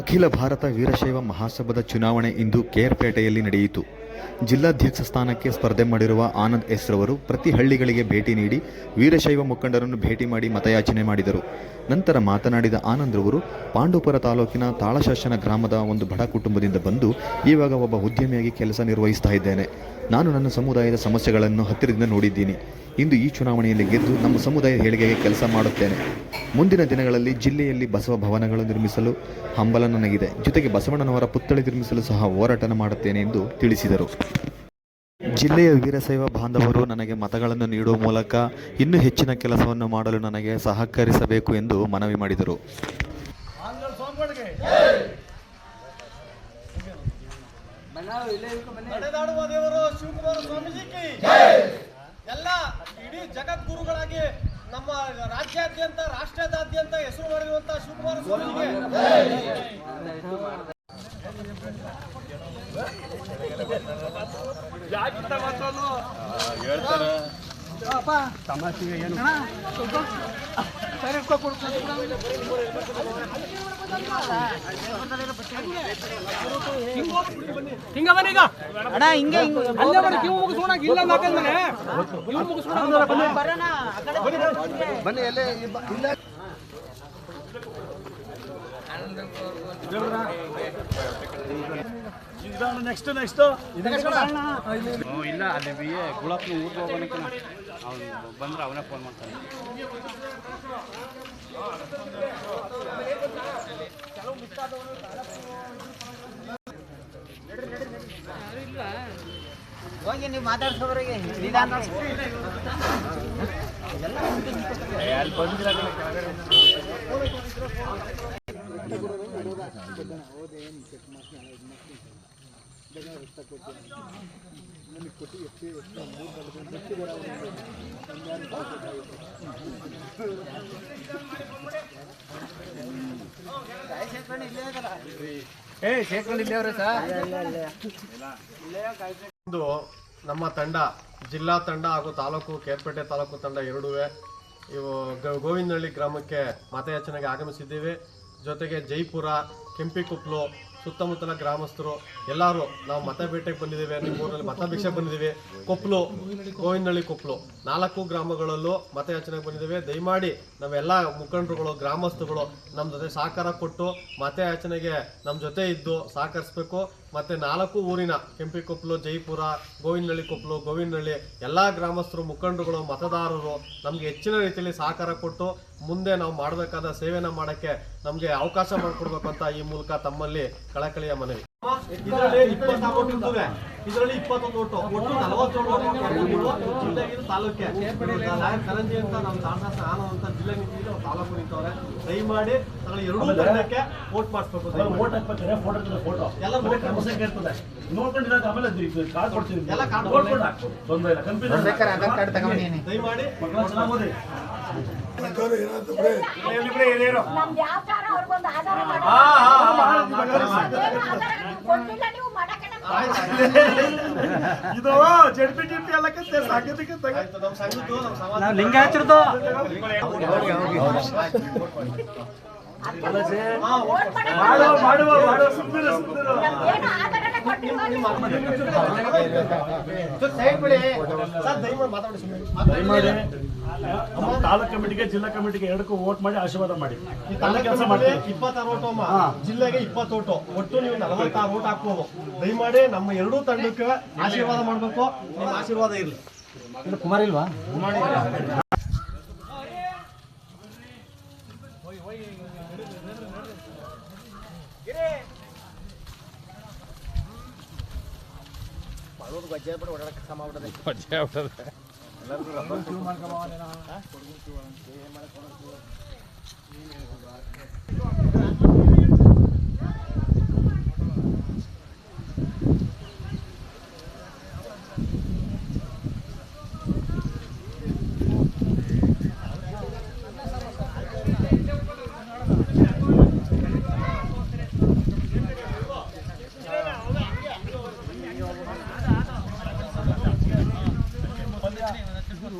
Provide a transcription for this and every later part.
ಅಖಿಲ ಭಾರತ ವೀರಶೈವ ಮಹಾಸಭಾದ ಚುನಾವಣೆ ಇಂದು ಕೇರ್ಪೇಟೆಯಲ್ಲಿ ನಡೆಯಿತು. ಜಿಲ್ಲಾಧ್ಯಕ್ಷ ಸ್ಥಾನಕ್ಕೆ ಸ್ಪರ್ಧೆ ಮಾಡಿರುವ ಆನಂದ್ ಎಸ್ ರವರು ಪ್ರತಿ ಹಳ್ಳಿಗಳಿಗೆ ಭೇಟಿ ನೀಡಿ ವೀರಶೈವ ಮುಖಂಡರನ್ನು ಭೇಟಿ ಮಾಡಿ ಮತಯಾಚನೆ ಮಾಡಿದರು. ನಂತರ ಮಾತನಾಡಿದ ಆನಂದ್ ರವರು, ಪಾಂಡುಪುರ ತಾಲೂಕಿನ ತಾಳಶಾಸನ ಗ್ರಾಮದ ಒಂದು ಬಡ ಕುಟುಂಬದಿಂದ ಬಂದು ಈವಾಗ ಒಬ್ಬ ಉದ್ಯಮಿಯಾಗಿ ಕೆಲಸ ನಿರ್ವಹಿಸ್ತಾ ನಾನು ನನ್ನ ಸಮುದಾಯದ ಸಮಸ್ಯೆಗಳನ್ನು ಹತ್ತಿರದಿಂದ ನೋಡಿದ್ದೀನಿ. ಇಂದು ಈ ಚುನಾವಣೆಯಲ್ಲಿ ಗೆದ್ದು ನಮ್ಮ ಸಮುದಾಯದ ಏಳಿಗೆಗೆ ಕೆಲಸ ಮಾಡುತ್ತೇನೆ. ಮುಂದಿನ ದಿನಗಳಲ್ಲಿ ಜಿಲ್ಲೆಯಲ್ಲಿ ಬಸವ ಭವನಗಳು ನಿರ್ಮಿಸಲು ಹಂಬಲ ನನಗಿದೆ. ಜೊತೆಗೆ ಬಸವಣ್ಣನವರ ಪುತ್ಥಳಿ ನಿರ್ಮಿಸಲು ಸಹ ಹೋರಾಟ ಮಾಡುತ್ತೇನೆ ಎಂದು ತಿಳಿಸಿದರು. ಜಿಲ್ಲೆಯ ವೀರಶೈವ ಬಾಂಧವರು ನನಗೆ ಮತಗಳನ್ನು ನೀಡುವ ಮೂಲಕ ಇನ್ನೂ ಹೆಚ್ಚಿನ ಕೆಲಸವನ್ನು ಮಾಡಲು ನನಗೆ ಸಹಕರಿಸಬೇಕು ಎಂದು ಮನವಿ ಮಾಡಿದರು. ಎಲ್ಲ ಜಗದ್ಗುರುಗಳಾಗಿ ನಮ್ಮ ರಾಜ್ಯಾದ್ಯಂತ ರಾಷ್ಟ್ರದಾದ್ಯಂತ ಹೆಸರು ಮಾಡಿರುವಂತಹ ಶಿವಕುಮಾರ ಸ್ವಾಮೀಜಿಗೆ ಹಿಂಗ ಬನ್ನಿ ಈಗ. ಅಣ್ಣ ಹಿಂಗೆ ಅಲ್ಲೇ ಬನ್ನಿ ಕಿವು ಮುಗಿಸೋಣ ಇಲ್ಲ ನಾಕಂದ್ರೆ ಕಿವು ಅಲ್ಲೇ ಇಲ್ಲ ನೆಕ್ಸ್ಟ್ ನೆಕ್ಸ್ಟ್ ಇಲ್ಲ. ಅಲ್ಲಿ ಗುಳಪ್ನ ಊರಿಗೆ ಹೋಗೋಣಕ್ಕೆ ಅವ್ನು ಬಂದ್ರೆ ಅವನೇ ಫೋನ್ ಮಾಡ್ತಾನೆ. ಹೋಗಿ ನೀವು ಮಾತಾಡ್ಸೋದ್ರಿಗೆ ನಿಧಾನ. ಏ ಸೇರ್ಕೊಂಡಿದ್ದೆ ಅವ್ರೆ ಸರ್ ಇಂದು ನಮ್ಮ ತಂಡ, ಜಿಲ್ಲಾ ತಂಡ ಹಾಗೂ ತಾಲೂಕು, ಕೇರ್ಪೇಟೆ ತಾಲೂಕು ತಂಡ ಎರಡುವೆ. ಇವು ಗೋವಿಂದಹಳ್ಳಿ ಗ್ರಾಮಕ್ಕೆ ಮತಯಾಚನೆಗೆ ಆಗಮಿಸಿದ್ದೀವಿ. ಜೊತೆಗೆ ಜೈಪುರ ಕೆಂಪಿಕೊಪ್ಲು, ಸುತ್ತಮುತ್ತಲ ಗ್ರಾಮಸ್ಥರು, ಎಲ್ಲರೂ ನಾವು ಮತ ಬೇಟೆಗೆ ಬಂದಿದ್ದೇವೆ ನಿಮ್ಮೂರಲ್ಲಿ ಮತ ಭಿಕ್ಷೆ ಬಂದಿದ್ದೀವಿ. ಕೊಪ್ಪಲು ಗೋವಿಂದಳ್ಳಿ ಕೊಪ್ಪಲು ನಾಲ್ಕು ಗ್ರಾಮಗಳಲ್ಲೂ ಮತಯಾಚನೆಗೆ ಬಂದಿದ್ದೇವೆ. ದಯಮಾಡಿ ನಾವೆಲ್ಲ ಮುಖಂಡರುಗಳು ಗ್ರಾಮಸ್ಥರುಗಳು ನಮ್ಮ ಜೊತೆ ಸಹಕಾರ ಕೊಟ್ಟು ಮತಯಾಚನೆಗೆ ನಮ್ಮ ಜೊತೆ ಇದ್ದು ಸಹಕರಿಸಬೇಕು. ಮತ್ತು ನಾಲ್ಕು ಊರಿನ ಕೆಂಪಿಕೊಪ್ಪಲು ಜೈಪುರ ಗೋವಿಂದಳ್ಳಿ ಕೊಪ್ಪಲು ಗೋವಿಂದಳ್ಳಿ ಎಲ್ಲ ಗ್ರಾಮಸ್ಥರು, ಮುಖಂಡರುಗಳು, ಮತದಾರರು ನಮಗೆ ಹೆಚ್ಚಿನ ರೀತಿಯಲ್ಲಿ ಸಹಕಾರ ಕೊಟ್ಟು ಮುಂದೆ ನಾವು ಮಾಡಬೇಕಾದ ಸೇವೆನ ಮಾಡೋಕ್ಕೆ ನಮಗೆ ಅವಕಾಶ ಮಾಡಿಕೊಡ್ಬೇಕು ಅಂತ ಈ ಮೂಲಕ ತಮ್ಮಲ್ಲಿ ಕಳಕಳಿಯ ಮನವಿ. ಇದರಲ್ಲಿ ಇಪ್ಪತ್ತೊಂದು ಒಟ್ಟು ಓಟು ಒಟ್ಟು ನಲವತ್ತೇಳು ಜಿಲ್ಲೆಗೆ ತಾಲೂಕೆ. ಕರಂಜಿ ಅಂತ ನಮ್ಮ ತಾಂಡ ನಾನು ಅಂತ ಜಿಲ್ಲೆ ನಿಂತಿದ್ರೆ ಅವ್ರು ತಾಲೂಕು ನಿಂತವ್ರೆ. ದಯಮಾಡಿ ತಗೊಳ್ಳಿ ಎರಡೂ ಜನಕ್ಕೆ ವೋಟ್ ಮಾಡಿಸ್ಬೇಕು. ವೋಟ್ ಹಾಕ್ಬೇಕಾದ್ರೆ ಫೋಟೋ ಫೋಟೋ ಎಲ್ಲ ಇರ್ತದೆ. ಆಮೇಲೆ ಕಾರ್ಡ್ ಕೊಡ್ತೀನಿ ಎಲ್ಲ ಕಾರ್ಡ್ ತೊಂದರೆ ಇಲ್ಲ. ಕನ್ಫ್ಯೂಷನ್ ದಯಮಾಡಿ ಮಕ್ಕಳ ಚೆನ್ನಾಗಿ ಓದಿ ನಮ್ದು ಯಾವ ತರ ಅವ್ರಿಗೊಂದು ಆಧಾರ ಇದು ಜಡ್ಪಿ ಟಿಪಿ ಎಲ್ಲ ಕತ್ತೆ ಸಂಘದ್ದು ನಾವು ಲಿಂಗ ಮಾಡುವ ಮಾಡುವ ಮಾಡುವ ಸುಮ್ಮನೆ ಸುಮ್ಮನೆ ಏನು ಆಧಾರನೇ ಕೊಟ್ಟಿಲ್ಲ ಸರ್ ದಯಮಾಡಿ ಮಾತಾಡಿ ಸುಮ್ಮನೆ ದಯಮಾಡಿ ನಮ್ಮ ತಾಲೂಕ್ ಕಮಿಟಿಗೆ ಜಿಲ್ಲಾ ಕಮಿಟಿಗೆ ಎರಡಕ್ಕೂ ವೋಟ್ ಮಾಡಿ ಆಶೀರ್ವಾದ ಮಾಡಿ. ಕೆಲಸ ಮಾಡ್ತೀವಿ. ಇಪ್ಪತ್ತಾರು ಓಟು ಅಮ್ಮ. ಜಿಲ್ಲೆಗೆ ಇಪ್ಪತ್ತು ಓಟು ಒಟ್ಟು ನೀವು ನಲವತ್ತಾರು ಓಟ್ ಹಾಕ್ಬೋದು. ದಯಮಾಡಿ ನಮ್ಮ ಎರಡೂ ತಂಡಕ್ಕೆ ಆಶೀರ್ವಾದ ಮಾಡಬೇಕು. ನಿಮ್ಮ ಆಶೀರ್ವಾದ ಇರಲಿ. ಕುಮಾರ್ ಇಲ್ವಾ? ಮತ್ತೆ ಅಂತ. ಅಣ್ಣ ಏನ್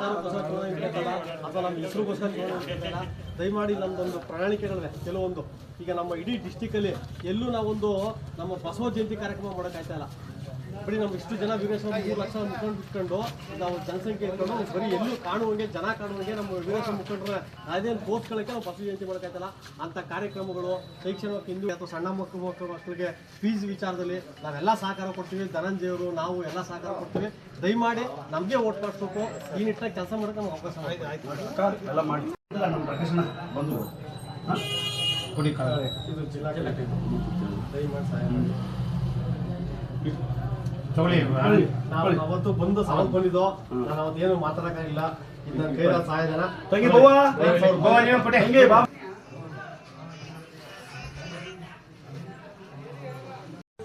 ಅಥವಾ ನಮ್ಮ ಹೆಸರುಗೋಸ್ಕರ ದಯಮಾಡಿ ನಮ್ದೊಂದು ಪ್ರಣಾಳಿಕೆಗಳಿವೆ ಕೆಲವೊಂದು. ಈಗ ನಮ್ಮ ಇಡೀ ಡಿಸ್ಟಿಕಲ್ಲಿ ಎಲ್ಲೂ ನಾವೊಂದು ನಮ್ಮ ಬಸವ ಜಯಂತಿ ಕಾರ್ಯಕ್ರಮ ಮಾಡೋಕ್ಕಾಯ್ತಾ ಇಲ್ಲ. ಬರೀ ನಮ್ಮ ಇಷ್ಟು ಜನ ವೀರೇಶ್ವರ ಮೂರು ಲಕ್ಷ ಮುಖಂಡ್ ಇಟ್ಕೊಂಡು ನಾವು ಜನಸಂಖ್ಯೆ ಇಟ್ಕೊಂಡು ಬರೀ ಎಲ್ಲೂ ಕಾಣುವಂಗೆ ಜನ ಕಾಣುವಂಗೆ ನಮ್ಮ ವೀರೇಶ್ವರ ಮುಖಂಡರ ಅದೇನು ತೋರ್ಸ್ಕೊಳ್ಳೋಕೆ ನಾವು ಬಸವ ಜಯಂತಿ ಮಾಡೋಕ್ಕಾಯ್ತಲ್ಲ ಅಂತ ಕಾರ್ಯಕ್ರಮಗಳು ಶೈಕ್ಷಣಿಕ ಹಿಂದೂ ಅಥವಾ ಸಣ್ಣ ಮಕ್ಕಳು ಮಕ್ಕಳು ಮಕ್ಕಳಿಗೆ ಫೀಸ್ ವಿಚಾರದಲ್ಲಿ ನಾವೆಲ್ಲ ಸಹಕಾರ ಕೊಡ್ತೀವಿ ಧನಂಜಯವರು ನಾವು ಎಲ್ಲ ಸಹಕಾರ ಕೊಡ್ತೀವಿ. ದಯಮಾಡಿ ನಮಗೆ ಓಟ್ ಮಾಡಿಸ್ಬೇಕು. ಈ ನಿಟ್ಟಿನ ಕೆಲಸ ಮಾಡೋಕೆ ನಮ್ಗೆ ಅವಕಾಶ ಮಾಡಿ ಎಲ್ಲ ಮಾಡಿ. ಇಲ್ಲ, ನಮ್ಮ ಪ್ರಕಾಶನ ಬಂದು? ಕೊಡಿ. ಇದು ಜಿಲ್ಲಾ ದಯಮಾಡಿ ಸಹಾಯ ಮಾಡಿ. ತಗೊಳ್ಳಿ. ನಾವು ಅವತ್ತು ಬಂದು ಸವಾಲ್ ಬಂದಿದ್ದು. ನಾನು ಅವತ್ತು ಮಾತಾಡಕ್ಕಾಗಿಲ್ಲ. ಇದು ನನ್ನ ಕೈಲಾದ ಸಹಾಯಧನ ತೆಗಿ ಬವ್ವ. ಐದು ಸಾವಿರ ಬವ್ವ, ನೀವು ಕೊಡಿ. ಹಂಗೆ ಬಾ.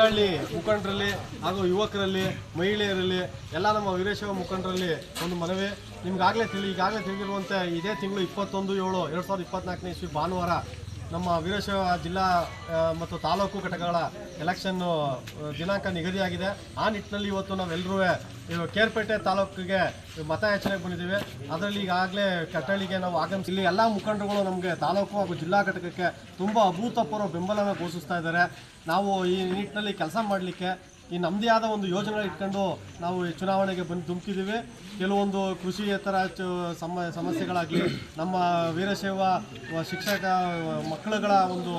ಹಳ್ಳಿ ಮುಖಂಡರಲ್ಲಿ ಹಾಗೂ ಯುವಕರಲ್ಲಿ ಮಹಿಳೆಯರಲ್ಲಿ ಎಲ್ಲ ನಮ್ಮ ವೀರಶೈವ ಮುಖಂಡರಲ್ಲಿ ಒಂದು ಮನವಿ. ನಿಮ್ಗಾಗಲೇ ತಿಳಿ ಈಗಾಗಲೇ ತಿಳಿದಿರುವಂತೆ ಇದೇ ತಿಂಗಳು ಇಪ್ಪತ್ತೊಂದು ಏಳು ಎರಡು ಸಾವಿರದ ಇಪ್ಪತ್ನಾಲ್ಕನೇ ಇಸ್ವಿ ಭಾನುವಾರ ನಮ್ಮ ವೀರಶೈವ ಜಿಲ್ಲಾ ಮತ್ತು ತಾಲೂಕು ಘಟಕಗಳ ಎಲೆಕ್ಷನ್ನು ಆ, ದಿನಾಂಕ ನಿಗದಿಯಾಗಿದೆ. ಆ ನಿಟ್ಟಿನಲ್ಲಿ ಇವತ್ತು ನಾವೆಲ್ಲರೂ ಕೇರ್ಪೇಟೆ ತಾಲೂಕಿಗೆ ಮತಯಾಚನೆಗೆ ಬಂದಿದ್ದೀವಿ. ಅದರಲ್ಲಿ ಈಗಾಗಲೇ ಕಟ್ಟಳಿಗೆ ನಾವು ಆಗಮಿಸಿ ಇಲ್ಲಿ ಎಲ್ಲ ಮುಖಂಡರುಗಳು ನಮಗೆ ತಾಲೂಕು ಹಾಗೂ ಜಿಲ್ಲಾ ಘಟಕಕ್ಕೆ ತುಂಬ ಅಭೂತಪೂರ್ವ ಬೆಂಬಲನ ಘೋಷಿಸ್ತಾ ಇದ್ದಾರೆ. ನಾವು ಈ ನಿಟ್ಟಿನಲ್ಲಿ ಕೆಲಸ ಮಾಡಲಿಕ್ಕೆ ಈ ನಮ್ಮದೇ ಆದ ಒಂದು ಯೋಜನೆ ಇಟ್ಕೊಂಡು ನಾವು ಚುನಾವಣೆಗೆ ಬಂದು ಧುಮುಕಿದ್ದೀವಿ ಕೆಲವೊಂದು ಕೃಷಿಯೇತರ ಸಮ, ಸಮಸ್ಯೆಗಳಾಗಲಿ, ನಮ್ಮ ವೀರಶೈವ ಶಿಕ್ಷಕ ಮಕ್ಕಳುಗಳ ಒಂದು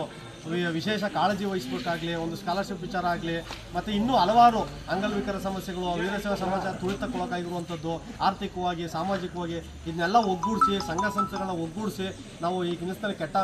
ವಿಶೇಷ ಕಾಳಜಿ ವಹಿಸ್ಬೇಕಾಗ್ಲಿ, ಒಂದು ಸ್ಕಾಲರ್ಶಿಪ್ ವಿಚಾರ ಆಗಲಿ, ಮತ್ತು ಇನ್ನೂ ಹಲವಾರು ಅಂಗವಿಕರ ಸಮಸ್ಯೆಗಳು ವೀರಶೈವ ಸಮಾಜ ತುಳಿತಕ್ಕೊಳಗಾಗಿರುವಂಥದ್ದು, ಆರ್ಥಿಕವಾಗಿ, ಸಾಮಾಜಿಕವಾಗಿ, ಇದನ್ನೆಲ್ಲ ಒಗ್ಗೂಡಿಸಿ, ಸಂಘ ಸಂಸ್ಥೆಗಳನ್ನ ಒಗ್ಗೂಡಿಸಿ ನಾವು ಈ ಕೆಲಸದಲ್ಲಿ ಕೆಟ್ಟ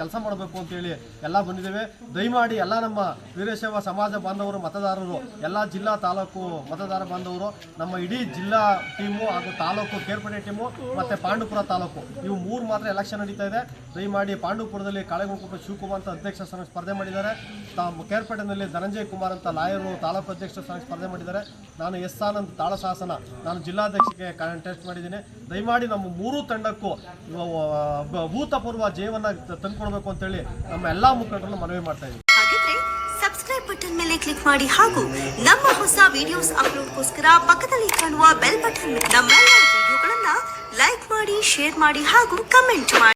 ಕೆಲಸ ಮಾಡಬೇಕು ಅಂತೇಳಿ ಎಲ್ಲ ಬಂದಿದ್ದೇವೆ. ದಯಮಾಡಿ ಎಲ್ಲ ನಮ್ಮ ವೀರಶೈವ ಸಮಾಜ ಬಾಂಧವರು, ಮತದಾರರು, ಎಲ್ಲ ಜಿಲ್ಲಾ ತಾಲೂಕು ಮತದಾರ ಬಾಂಧವರು, ನಮ್ಮ ಇಡೀ ಜಿಲ್ಲಾ ಟೀಮು ಹಾಗೂ ತಾಲೂಕು ಕೇರ್ಪಡೆ ಟೀಮು, ಮತ್ತು ಪಾಂಡುಪುರ ತಾಲೂಕು, ಇವು ಮೂರು ಮಾತ್ರ ಎಲೆಕ್ಷನ್ ನಡೀತಾ ಇದೆ. ದಯಮಾಡಿ ಪಾಂಡುಪುರದಲ್ಲಿ ಕಾಳೆಗುಂಕುಪ್ಪ ಶಿವಕುಮಾರ್ ಅಂತ ಅಧ್ಯಕ್ಷ ಸ್ಥಾನಕ್ಕೆ ಸ್ಪರ್ಧೆ ಮಾಡಿದ್ದಾರೆ. ತಾ ಕೇರ್ಪೇಟೆನಲ್ಲಿ ಧನಂಜಯ ಕುಮಾರ್ ಅಂತ ಲಾಯರು, ತಾಲೂಕು ಅಧ್ಯಕ್ಷ ಸ್ಥಾನಕ್ಕೆ ಸ್ಪರ್ಧೆ ಮಾಡಿದ್ದಾರೆ. ನಾನು ಎಸ್ ಆನಂದ್ ತಾಳಶಾಸನ, ನಾನು ಜಿಲ್ಲಾಧ್ಯಕ್ಷಕ್ಕೆ ಟೆಸ್ಟ್ ಮಾಡಿದ್ದೀನಿ. ದಯಮಾಡಿ ನಮ್ಮ ಮೂರೂ ತಂಡಕ್ಕೂ ಭೂತಪೂರ್ವ ಜಯವನ್ನು ತಂದುಕೊಡ್ಬೇಕು ಅಂತೇಳಿ ನಮ್ಮ ಎಲ್ಲ ಮುಖಂಡರನ್ನು ಮನವಿ ಮಾಡ್ತಾ ಇದ್ದೀನಿ. ಸಬ್ಸ್ಕ್ರೈಬ್ ಬಟನ್ ಮೇಲೆ ಕ್ಲಿಕ್ ಮಾಡಿ ಹಾಗೂ ನಮ್ಮ ಹೊಸ ವಿಡಿಯೋಸ್ ಅಪ್ಲೋಡ್ಗೋಸ್ಕರ ಪಕ್ಕದಲ್ಲಿ ಕಾಣುವ ಬೆಲ್ ಬಟನ್ ನಮ್ಮೆಲ್ಲ ವಿಡಿಯೋಗಳನ್ನ ಲೈಕ್ ಮಾಡಿ ಶೇರ್ ಮಾಡಿ ಹಾಗೂ ಕಮೆಂಟ್ ಮಾಡಿ.